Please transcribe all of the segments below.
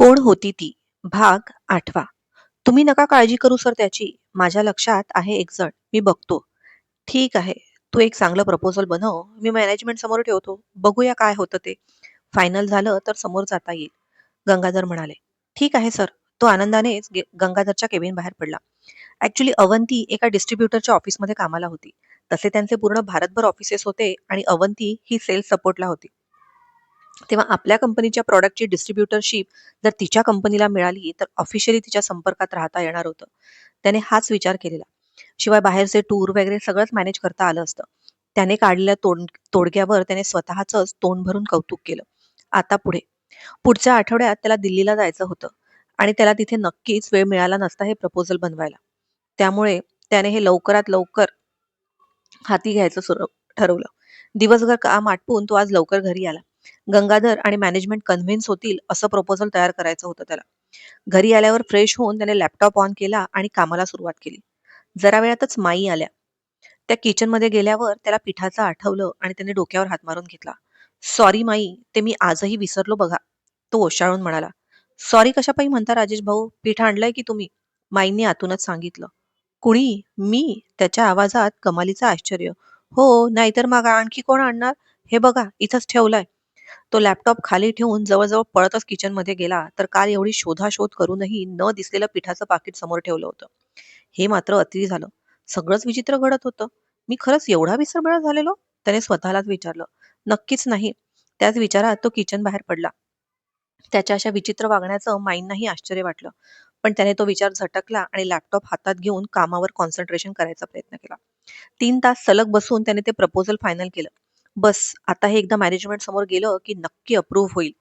कोण होती ती? भाग आठवा. तुम्ही नका काळजी करू सर त्याची. माझ्या लक्षात आहे एक जण. मी बघतो. ठीक आहे. तू एक चांगलं प्रपोजल बनव. मी मॅनेजमेंट समोर ठेवतो. बघूया काय होतं ते. फायनल झालं तर समोर जाता येईल. गंगाधर म्हणाले. ठीक आहे सर. तो आनंदानेच गंगाधरच्या केबिन बाहेर पडला. ऍक्च्युली अवंती एका डिस्ट्रीब्युटरच्या ऑफिसमध्ये कामाला होती. तसे त्यांचे पूर्ण भारतभर ऑफिसेस होते आणि अवंती ही सेल्स सपोर्टला होती. तेव्हा आपल्या कंपनीच्या प्रॉडक्टची डिस्ट्रीब्युटरशिप जर तिच्या कंपनीला मिळाली तर ऑफिशियली तिच्या संपर्कात राहता येणार होतं. त्याने हाच विचार केलेला. शिवाय बाहेरचे टूर वगैरे सगळंच मॅनेज करता आलं असतं. त्याने काढलेल्या तोड तोडग्यावर त्याने स्वतःच तोंड भरून कौतुक केलं. आता पुढे. पुढच्या आठवड्यात त्याला दिल्लीला जायचं होतं आणि त्याला तिथे नक्कीच वेळ मिळाला नसता हे प्रपोजल बनवायला. त्यामुळे त्याने हे लवकरात लवकर हाती घ्यायचं सुरू ठरवलं. दिवसभर काम आटपून तो आज लवकर घरी आला. गंगाधर आणि मॅनेजमेंट कन्व्हिन्स होतील असं प्रपोजल तयार करायचं होतं त्याला. घरी आल्यावर फ्रेश होऊन त्याने लॅपटॉप ऑन केला आणि कामाला सुरुवात केली. जरा वेळातच माई आल्या. त्या किचनमध्ये गेल्यावर त्याला पिठाचं आठवलं आणि त्याने डोक्यावर हात मारून घेतला. सॉरी माई ते मी आजही विसरलो बघा तो ओशाळून म्हणाला. सॉरी कशापायी म्हणता राजेश भाऊ पीठ आणलंय की तुम्ही? माईंनी आतूनच सांगितलं. कुणी? मी? त्याच्या आवाजात कमालीचं आश्चर्य. हो नाहीतर मग आणखी कोण आणणार? हे बघा इथंच ठेवलंय. तो लॅपटॉप खाली ठेवून जवळजवळ पळतच किचनमध्ये गेला तर काल एवढी शोधाशोध करूनही न दिसलेलं पिठाचं पाकिट समोर ठेवलं होतं. हे मात्र अति झालं. सगळंच विचित्र घडत होतं. मी खरंच एवढा विसरबळा झालेलो? त्याने स्वतःलाच विचारलं. नक्कीच नाही. त्याच विचारात तो किचन बाहेर पडला. त्याच्या अशा विचित्र वागण्याचं माईंनाही आश्चर्य वाटलं. पण त्याने तो विचार झटकला आणि लॅपटॉप हातात घेऊन कामावर कॉन्सन्ट्रेशन करायचा प्रयत्न केला. तीन तास सलग बसून त्याने ते प्रपोजल फायनल केलं. बस आता हे एकदा मॅनेजमेंट समोर गेलं की नक्की अप्रूव्ह होईल.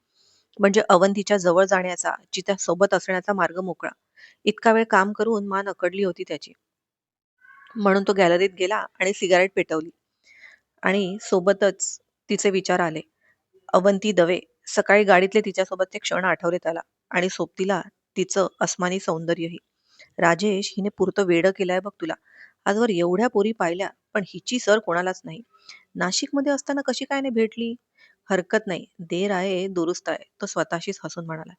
म्हणजे अवंतीच्या जवळ जाण्याचा जिच्या सोबत असण्याचा मार्ग मोकळा. इतका वेळ काम करून मान अकडली होती त्याची. म्हणून तो गॅलरीत गेला आणि सिगारेट पेटवली. आणि सोबतच तिचे विचार आले. अवंती दवे सकाळी गाडीतले तिच्यासोबत ते क्षण आठवले त्याला. आणि सोबतीला तिचं अस्मानी सौंदर्यही. राजेश हिने पुरतं वेड केलंय बघ तुला. आजवर एवढ्या पोरी पाहिल्या पण हिची सर कोणालाच नाही. नाशिकमध्ये असताना कशी काय नाही भेटली? हरकत नाही. देर आहे दुरुस्त आहे. तो स्वतःशीच हसून म्हणाला.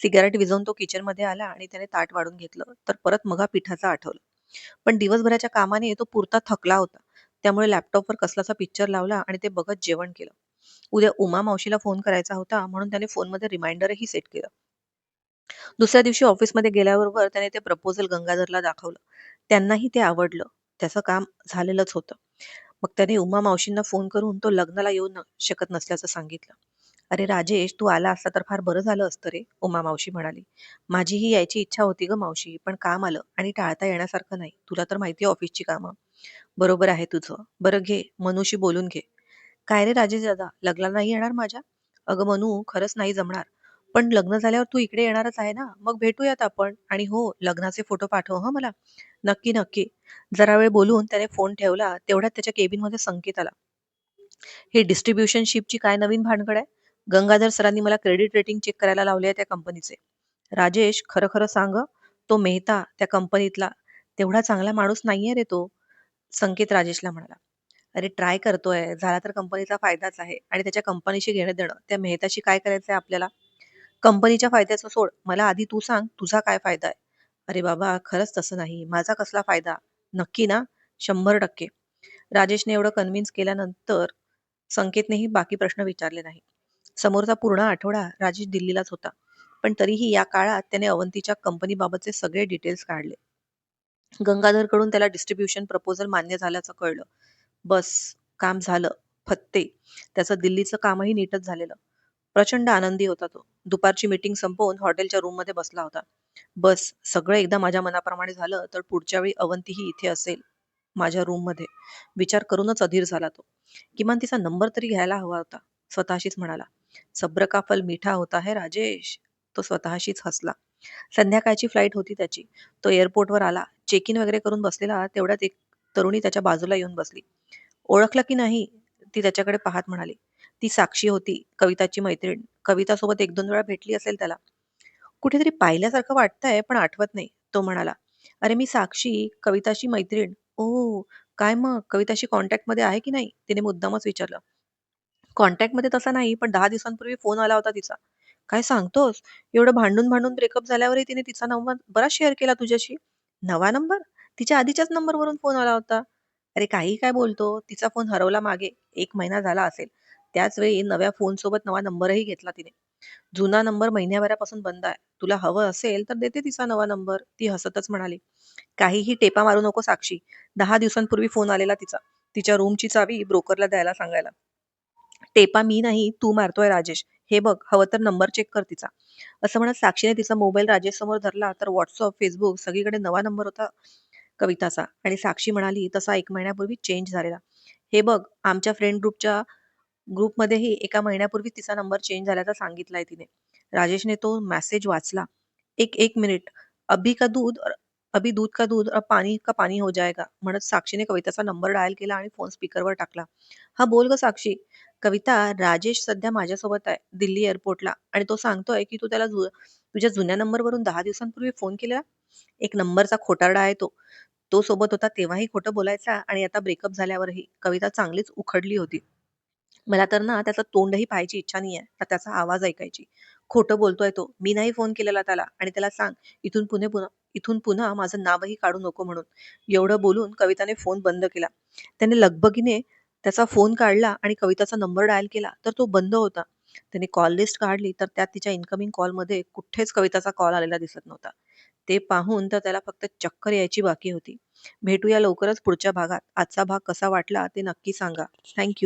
सिगारेट विझवून तो किचनमध्ये आला आणि त्याने ताट वाढून घेतलं. तर परत मगा पिठाचं आठवलं. पण दिवसभराच्या कामाने तो पुरता थकला होता. त्यामुळे लॅपटॉपवर कसलाचा पिक्चर लावला आणि ते बघत जेवण केलं. उद्या उमा मावशीला फोन करायचा होता म्हणून त्याने फोनमध्ये रिमाइंडरही सेट केलं. दुसऱ्या दिवशी ऑफिसमध्ये गेल्याबरोबर त्याने ते प्रपोजल गंगाधरला दाखवलं. त्यांनाही ते आवडलं. त्याचं काम झालेलंच होतं. मग त्याने उमा मावशींना फोन करून तो लग्नाला येऊ शकत नसल्याचं सांगितलं. अरे राजेश तू आला असता तर फार बरं झालं असतं रे उमा मावशी म्हणाली. माझीही यायची इच्छा होती ग मावशी पण काम आलं आणि टाळता येण्यासारखं नाही. तुला तर माहिती ऑफिसची कामं. बरोबर आहे तुझं. बरं घे मनूशी बोलून घे. काय रे राजेश दादा लग्नाला नाही येणार माझ्या? अगं मनू खरंच नाही जमणार. पण लग्न झाल्यावर तू इकडे येणारच आहे ना? मग भेटूयात आपण. आणि हो लग्नाचे फोटो पाठव हं मला. नक्की नक्की. जरा वेळ बोलून त्याने फोन ठेवला तेवढ्यात त्याच्या केबिनमध्ये संकेत आला. हे डिस्ट्रीब्युशन शिपची काय नवीन भानगड आहे? गंगाधर सरांनी मला क्रेडिट रेटिंग चेक करायला लावले आहे त्या कंपनीचे. राजेश खरं खरं सांग तो मेहता त्या कंपनीतला. तेवढा चांगला माणूस नाहीये रे तो. संकेत राजेशला म्हणाला. अरे ट्राय करतोय. झाला तर कंपनीचा फायदाच आहे. आणि त्याच्या कंपनीशी घेणं देणं त्या मेहताशी काय करायचंय आपल्याला? कंपनीच्या फायद्याचं सोड. मला आधी तू सांग तुझा काय फायदा आहे? अरे बाबा खरंच तसं नाही. माझा कसला फायदा? नक्की ना? शंभर टक्के. राजेशने एवढं कन्व्हिन्स केल्यानंतर संकेतनेही बाकी प्रश्न विचारले नाही समोरचा पूर्ण आठवडा राजेश दिल्लीलाच होता. पण तरीही या काळात त्याने अवंतीच्या कंपनीबाबतचे सगळे डिटेल्स काढले. गंगाधरकडून त्याला डिस्ट्रीब्युशन प्रपोजल मान्य झाल्याचं कळलं. बस काम झालं. फत्ते. त्याचं दिल्लीचं कामही नीटच झालेलं. प्रचंड आनंदी होता तो. दुपारची मीटिंग संपवून हॉटेलच्या रूममध्ये बसला होता. बस सगळं एकदा माझ्या मनाप्रमाणे झालं तर पुढच्या वेळी अवंतीही इथे असेल माझ्या रूममध्ये. विचार करूनच अधीर झाला तो. किमान तिचा नंबर तरी घ्यायला हवा होता स्वतःशीच म्हणाला. सब्र का फल मिठा होता है राजेश? तो स्वतःशीच हसला. संध्याकाळची फ्लाईट होती त्याची. तो एअरपोर्टवर आला. चेक इन वगैरे करून बसलेला तेवढ्यात एक तरुणी त्याच्या बाजूला येऊन बसली. ओळखलं की नाही? ती त्याच्याकडे पाहत म्हणाली. ती साक्षी होती कविताची मैत्रीण कविता सोबत एक दोन वेळा भेटली असेल त्याला कुठेतरी पाहिल्यासारखं वाटतंय पण आठवत नाही तो म्हणाला अरे मी साक्षी कविताची मैत्रीण ओ काय मग कविताशी कॉन्टॅक्टमध्ये आहे की नाही तिने मुद्दामच विचारलं कॉन्टॅक्टमध्ये तसा नाही पण दहा दिवसांपूर्वी फोन आला होता तिचा काय सांगतोस? एवढं भांडून-भांडून ब्रेकअप झाल्यावरही तिने तिचा नंबर बराच शेअर केला तुझ्याशी. नवा नंबर? तिच्या आधीच्याच नंबरवरून फोन आला होता. अरे काही काय बोलतो? तिचा फोन हरवला मागे एक महिना झाला असेल. त्याच वेळी नव्या फोनसोबत नवा नंबरही घेतला तिने. जुना नंबर महिन्याभरापासून बंद आहे. तुला हवं असेल तर देते तिचा नवा नंबर. ती हसतच म्हणाली. काहीही टेपा मारू नको साक्षी. दहा दिवसांपूर्वी फोन आलेला तिचा. तिच्या रूमची चावी ब्रोकरला द्यायला सांगायला. टेपा मी नाही तू मारतोय राजेश. हे बघ हवं तर नंबर चेक कर तिचा. असं म्हणत साक्षीने तिचा मोबाईल राजेश समोर धरला तर व्हॉट्सअप, फेसबुक सगळीकडे नवा नंबर होता कविताचा आणि साक्षी म्हणाली तसा एक महिन्यापूर्वी चेंज झालेला. हे बघ आमच्या फ्रेंड ग्रुपच्या ग्रुपमध्येही एका महिन्यापूर्वी तिचा नंबर चेंज झाल्याचा सांगितलाय तिने. राजेशने तो मेसेज वाचला. "एक एक मिनिट. अभी का दूध अभी दूध का दूध और पानी का पानी हो जाएगा." म्हणत साक्षीने कविताचा नंबर डायल केला आणि फोन स्पीकरवर टाकला. "हा बोल ग साक्षी." "कविता, राजेश सध्या माझ्यासोबत आहे दिल्ली एअरपोर्टला आणि तो सांगतोय की तू त्याला तुझ्या जुन्या नंबरवरून दहा दिवसांपूर्वी फोन केला एक नंबरचा खोटारडा आहे तो. तो सोबत होता तेव्हाही खोटं बोलायचा आणि आता ब्रेकअप झाल्यावरही." कविता चांगलीच उखडली होती. "मला तर ना त्याचं तोंडही पाहायची इच्छा नाहीये का त्याचा आवाज ऐकायची. खोटं बोलतोय तो. मी नाही फोन केलेला त्याला आणि त्याला सांग इथून पुणे पुन्हा इथून पुन्हा माझं नावही काढू नको म्हणून." एवढं बोलून कविताने फोन बंद केला. त्याने लगबगीने त्याचा फोन काढला आणि कविताचा नंबर डायल केला तर तो बंद होता. त्याने कॉल लिस्ट काढली तर त्यात तिच्या इन्कमिंग कॉलमध्ये कुठेच कविताचा कॉल आलेला दिसत नव्हता. ते पाहून तर त्याला फक्त चक्कर यायची बाकी होती. भेटूया लवकरच पुढच्या भागात. आजचा भाग कसा वाटला ते नक्की सांगा. थँक